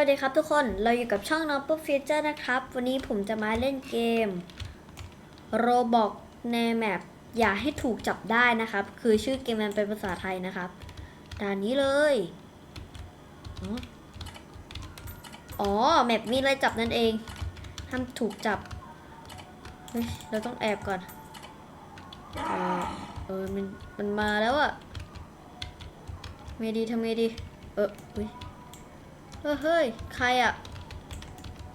วัสดีครับทุกคนเราอยู่กับช่อง n o p e Future นะครับ วันนี้ผมจะมาเล่นเกม Roblox ในแมปอย่าให้ถูกจับได้นะครับ คือชื่อเกมมันเป็นภาษาไทยนะครับด่านนี้เลย อ๋อแมปมีอะไรจับนั่นเองห้ามถูกจับเฮ้ยเราต้องแอบก่อนเออเออมันมันมาแล้วอะไม่ดีทำไงดี เอออุ้ย เฮ้ย ใครอะ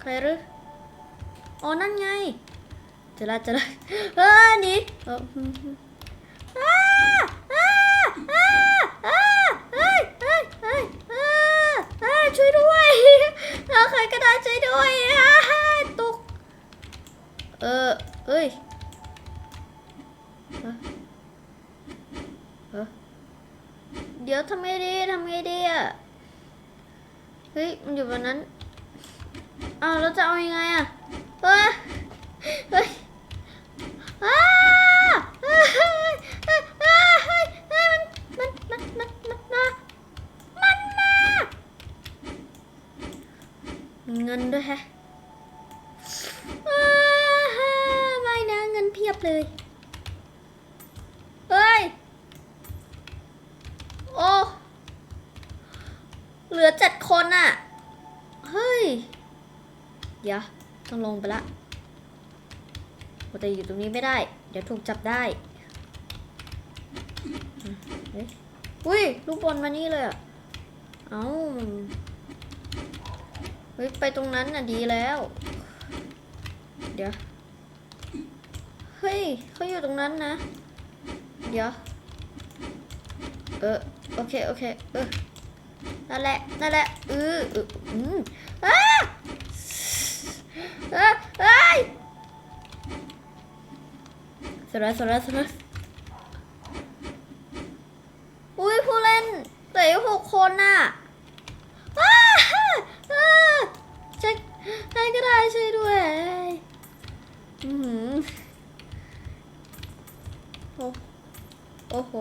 ใครหรืออ๋อ นั่นไงจอละจอละเออหนีเอออืมอืมอ้าอ้าอ้าอ้าเอ้ยเอ้ยเอ้ยอ้าอ้าช่วยด้วยเออใครก็ได้ช่วยด้วยตกเออเฮ้ยเดี๋ยวทำไงดีทำไงดีอะ เฮ้ย มันอยู่บนนั้นอ้าวแล้วจะเอายังไงอะเฮ้ยเฮ้ยอ้าเฮ้ยเฮ้ยเฮ้ยเฮ้ยมันมันมันมันมันมามันมาเงินด้วยแฮะอ้าไม่นะเงินเพียบเลย เฮ้ย โอ้ เหลือเจ็ดคนอะเฮ้ย เดี๋ยว ต้องลงไปละโอแต่อยู่ตรงนี้ไม่ได้ เดี๋ยวถูกจับได้อืมเฮ้ยอุ้ย ลูกบอลมานี่เลยอะเอ้าเฮ้ย ไปตรงนั้นน่ะดีแล้ว เดี๋ยว เฮ้ยเขาอยู่ตรงนั้นนะ เดี๋ยว เออ โอเค โอเค เออ นั่นแหละ นั่นแหละเออเออืมอ้าเอ้ยเอ้ยสระสระสระอุ้ยผู้เล่นเหลือหกคนน่ะอ้าอ้าช่ใครก็ได้ช่วยด้วยอือหือโอ้โอ้โห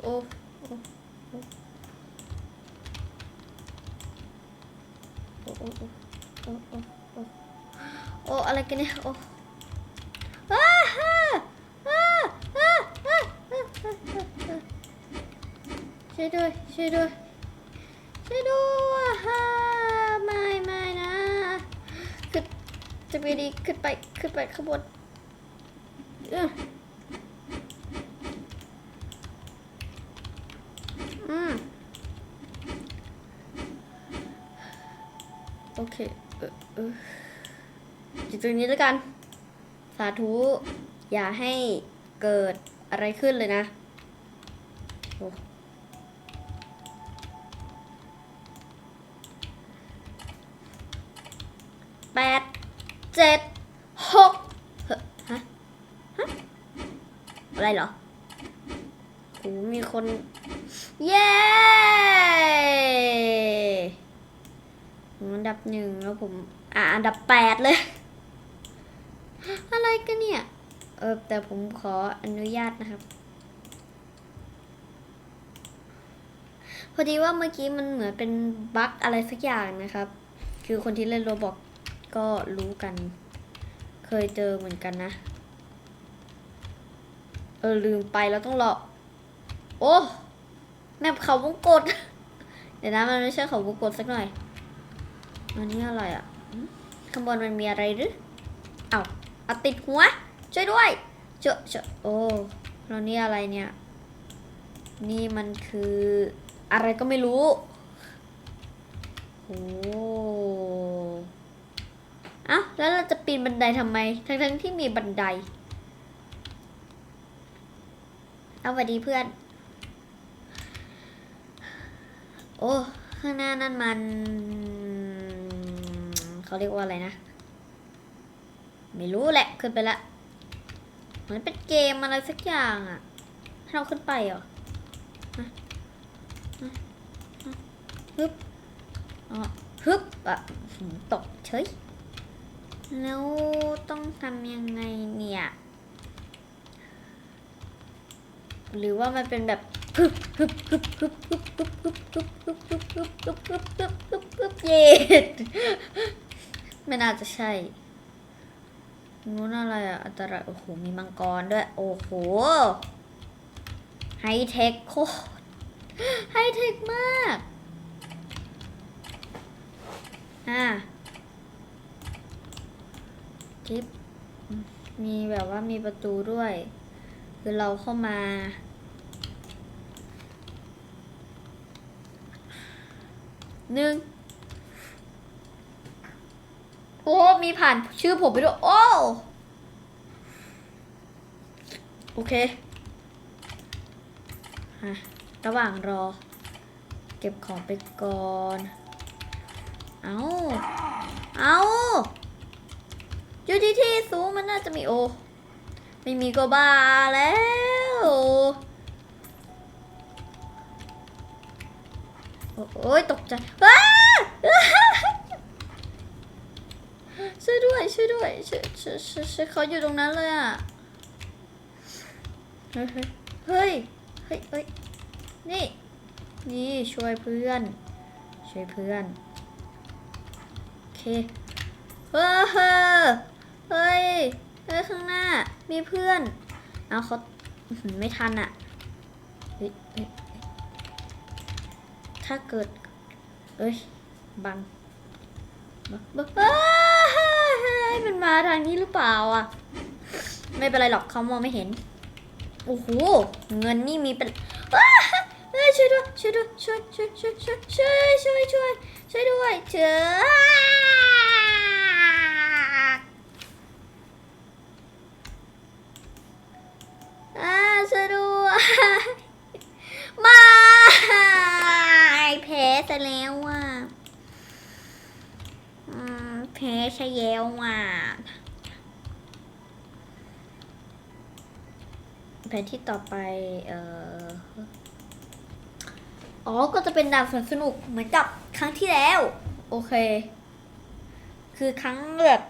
โอ้โอ้ โอ้โอ้โอ้โอ้โอ้โอ้โอ้อะไรกันเนี่ยโอ้อ้าฮ่าอ้าอ้าอ้าอ้าอ้าอ้าช่วยด้วยช่วยด้วยช่วยด้วยฮ่าไม่ไม่นะขึ้นจะไปดีขึ้นไปขึ้นไปข้างบน อืมโอเค เออเอออยู่ตรงนี้แล้วกัน สาธุ อย่าให้เกิดอะไรขึ้นเลยนะแปดเจ็ดหกฮะฮะอะไรเหรอโอ้มีคน เย้ผมอันดับหนึ่งแล้วผม อะอันดับแปดเลย อะไรกันเนี่ย เออ แต่ผมขออนุญาตนะครับ พอดีว่าเมื่อกี้มันเหมือนเป็นบั๊กอะไรสักอย่างนะครับ คือคนที่เล่นโรบอกก็รู้กัน เคยเจอเหมือนกันนะ เออ ลืมไปแล้วต้องรอ โอ้ แมปเขาวงกดเดี๋ยวนะมันไม่ใช่เขาวงกดสักหน่อยอันนี้อะไรอะข้างบนมันมีอะไรหรือเอาเอาติดหัว ช่วยด้วยเจอะเจอะโอ้แล้วนี่อะไรเนี่ย นี่มันคืออะไรก็ไม่รู้โอ้เอ้าแล้วเราจะปีนบันไดทำไม ทั้งทั้งที่มีบันได เอาสวัสดีเพื่อน โอ้ข้างหน้านั่นมัน เขาเรียกว่าอะไรนะ ไม่รู้แหละขึ้นไปละเหมือนเป็นเกมอะไรสักอย่างอะให้เราขึ้นไปเหรอฮะฮะฮะฮึบอ๋อฮึบอะตกเฉยแล้วต้องทำยังไงเนี่ย หรือว่ามันเป็นแบบ ฮึบฮึบฮึบฮึบฮึบฮึบฮึบฮึบฮึบฮึบฮึบฮึบฮึบฮึบฮึบฮึบเย็ดไม่น่าจะใช่นู้นอะไรอะอันตรายโอ้โห มีมังกรด้วย โอ้โห ไฮเทคโคตรไฮเทคมาก อะจิ๊บมีแบบว่ามีประตูด้วย คือเราเข้ามา หนึ่งโอ้ มีผ่านชื่อผมไปด้วย โอ้ โอเคฮะระหว่างรอ เก็บของไปก่อน เอาเอาอยู่ที่ที่สูงมันน่าจะมีโอ ไม่มีก็บ้าแล้ว โอ้ยตกใจว้าช่วยด้วยช่วยด้วยช่วยช่วยช่วยเขาอยู่ตรงนั้นเลยอะเฮ้ยเฮ้ยเฮ้ยเฮ้ยนี่นี่ช่วยเพื่อน ช่วยเพื่อนโอเคเฮ้อเฮ้อเฮ้ยเฮ้ยข้างหน้ามีเพื่อนเอาเขาไม่ทันอะเฮ้ย ถ้าเกิด เอ้ย บังบังเอ้ยมันมาทางนี้หรือเปล่าอะ ไม่เป็นไรหรอกเขามองไม่เห็น โอ้โห เงินนี่มีเป็นอ้าเอ้ยช่วยด้วยช่วยด้วยช่วยช่วยช่วยช่วยช่วยช่วยช่วยช่วยด้วยเจอ่าช่วยด้วย ไม่แพ้ซะแล้วอะอืมแพ้ซะแล้ว อะแผนที่ต่อไปเอ่ออ๋อ ก็จะเป็นด่านสนสนุกเหมือนกับครั้งที่แล้ว โอเค คือครั้งแบบ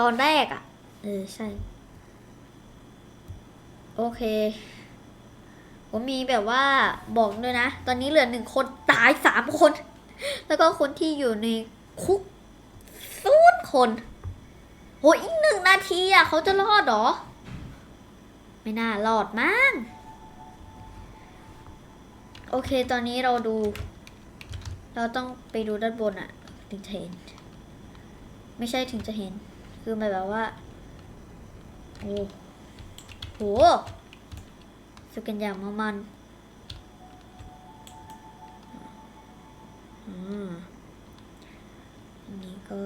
ตอนแรกอะ่ะ เออ ใช่ โอเค ผมมีแบบว่าบอกด้วยนะ ตอนนี้เหลือหนึ่งคนตายสามคน แล้วก็คนที่อยู่ในคุก ศูนย์คนโหอีกหนึ่งนาทีอะเขาจะรอดหรอ ไม่น่ารอดมั้งโอเค ตอนนี้เราดู เราต้องไปดูด้านบนอะถึงจะเห็น ไม่ใช่ถึงจะเห็น คือหมายแบบว่า โอ้โหสุกันอย่างมามันอ่าอั นี้ก็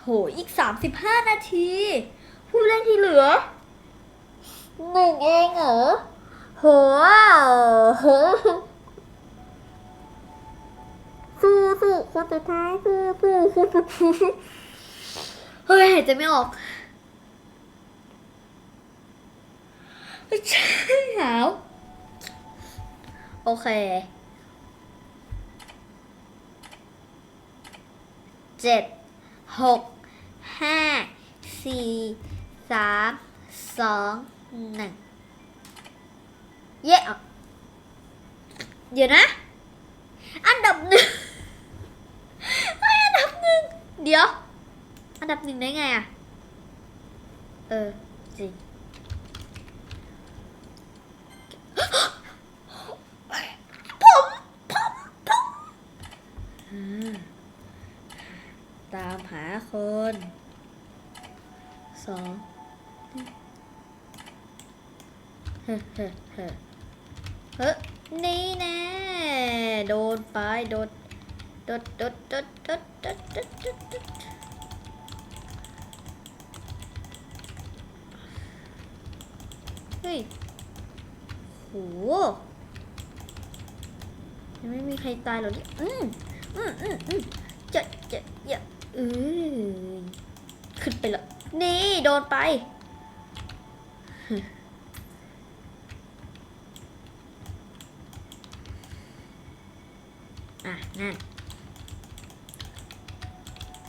โห อีกสามสิบห้านาที ผู้เล่นที่เหลือหนึ่งเองเหรอ โหโหสู้สู้คนสุดท้ายสู้สู้คนสู้สู้เฮ้ยหายใจไม่ออก ใช่หาวโอเคเจ็ดหกห้าสี่สามสองหนึ่งเย้เดี๋ยวนะ อันดับหนึ่งไอ้อันดับหนึ่งเดี๋ยว อันดับหนึ่งได้ไงอะ เออ จริง ผมผมผมตามหาคนสองเฮ้เฮ้เฮ้เฮ้นี่แน่โดนไปโดนโดดโดดโดดโดดโดดโดดโดดดดเฮ้ย ยังไม่มีใครตายหรอกนี่อืมอืมอืมอืมจะจะอย่าเออขึ้นไปและนี่โดนไปอะนั่น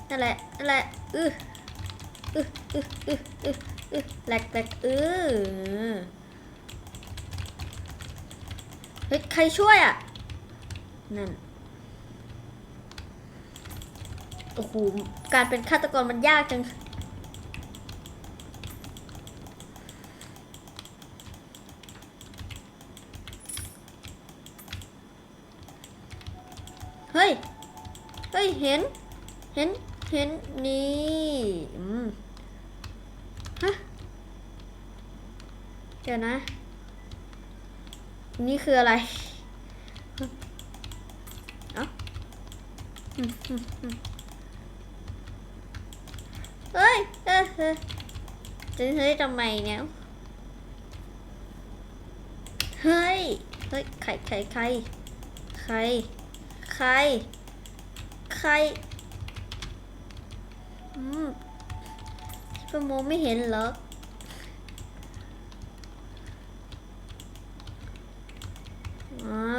นั่นแหละนั่นแหละอืออืออืออืออืออือแหลกแหลกอือ เฮ้ยใครช่วยอะ นั่น โอ้โห การเป็นฆาตกรมันยากจัง เฮ้ย เฮ้ย เห็น เห็น เห็น นี่อืมฮะ เดี๋ยวนะ นี่คืออะไรเอ้าอืมอืมอืมเฮ้ยเออเออจะเฮ้ยทำไมเนี่ยเฮ้ย เฮ้ย ใคร ใคร ใคร ใคร ใคร ใคร อืมพี่ประโมไม่เห็นเหรอ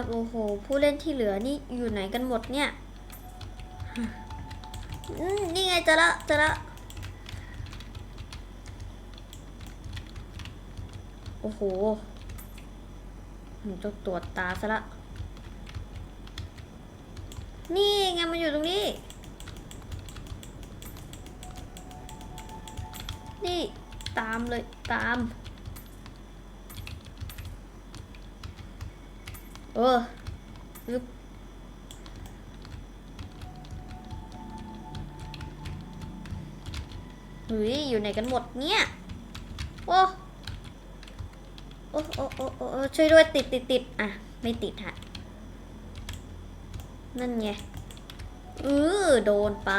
โอ้โห ผู้เล่นที่เหลือนี่อยู่ไหนกันหมดเนี่ย นี่ไงเจะละเจะละโอ้โหผมจะตรวจตาซะละ นี่ไงมันอยู่ตรงนี้ นี่ตามเลยตาม ออยึบเฮ้ยอยู่ไหนกันหมดเนี่ยโอ้โอ้โอ้โอ้โอ้โอ้ช่วยด้วยติดติดติดอะ ไม่ติดฮะ นั่นไงเออโดนไป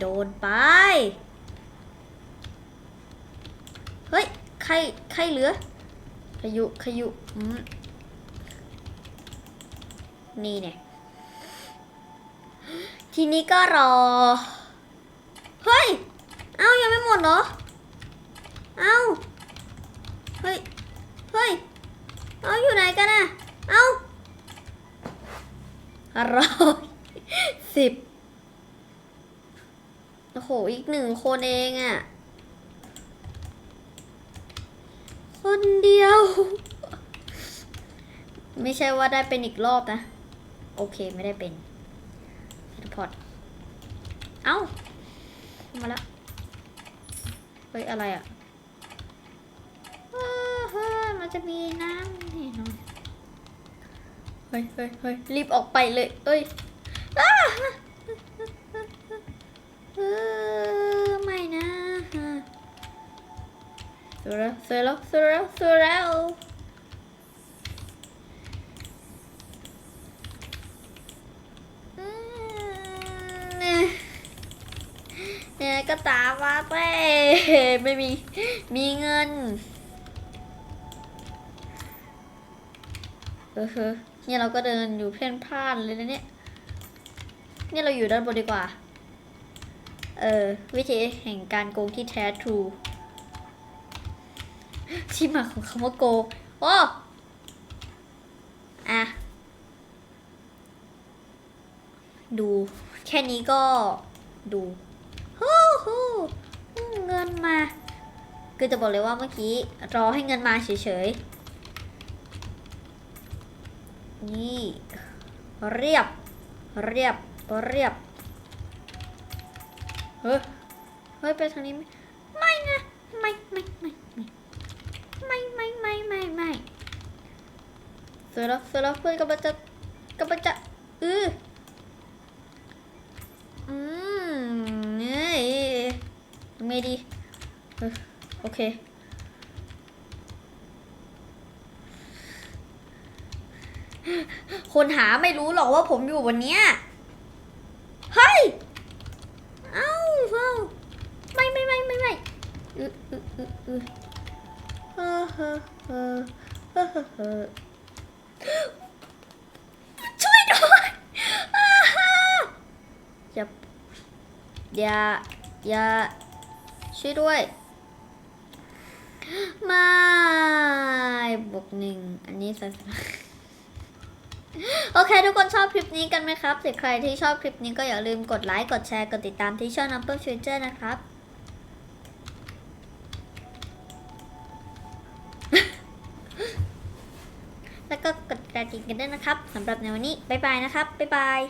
โดนไป เฮ้ย ใคร ใครเหลือ ขยุ ขยุ อืม นี่เนี่ย ทีนี้ก็รอ เฮ้ย เอ้ายังไม่หมดเหรอ เอ้า เฮ้ย เฮ้ย เอาอยู่ไหนกันอะเอ้าร้อยสิบโอ้โห อีกหนึ่งคนเองอะคนเดียว ไม่ใช่ว่าได้เป็นอีกรอบนะ โอเคไม่ได้เป็นพอดเอ้ามาแล้วเฮ้ยอะไรอะเฮ้ยเฮ้ยมันจะมีน้ำนี่หน่อยเฮ้ยเฮ้ยเฮ้ยรีบออกไปเลยเอ้ยอ้าเออไม่นะสวยแล้วสวยแล้วสวยแล้วสวยแล้วอืมเนี่ยเนี่ยก็ตามมา เต้ไม่มี มีเงิน เออเฮ้เนี่ยเราก็เดินอยู่เพ่นพ่านเลยนะเนี่ย เนี่ยเราอยู่ด้านบนดีกว่า เออ วิธีแห่งการโกงที่แท้ทรู ที่มาของคำว่าโกงโอ้อะดู แค่นี้ก็ดูฮู้ฮู้ มาคือจะบอกเลยว่าเมื่อกี้รอให้เงินมาเฉยๆ นี่เรียบ เรียบ เรียบ เฮ้ย เฮ้ย ไปทางนี้ ไม่นะ ไม่ไม่ไม่ไม่ไม่ไม่ไม่ไม่ไม่เสร็จแล้วเสร็จแล้วเพื่อนกำลังจะกำลังจะอืออืมเฮ้ยไม่ดี โอเค คนหาไม่รู้หรอกว่าผมอยู่วันเนี้ย เฮ้ย เอ้าเอ้าไม่ไม่ไม่ไม่ไม่อืออืออืออือเฮ้อเฮ้อเฮ้อเฮ้อเออช่วยด้วยอย่าอย่าอย่าช่วยด้วย ไม่บวกหนึ่งอันนี้สโอเค ทุกคนชอบคลิปนี้กันไหมครับหรือใครที่ชอบคลิปนี้ก็อย่าลืมกดไลค์ กดแชร์ กดติดตามที่ช่อง Number Future นะครับแล้วก็กดกระดิ่งกันด้วยนะครับสำหรับในวันนี้ บ๊ายบายนะครับ บ๊ายบาย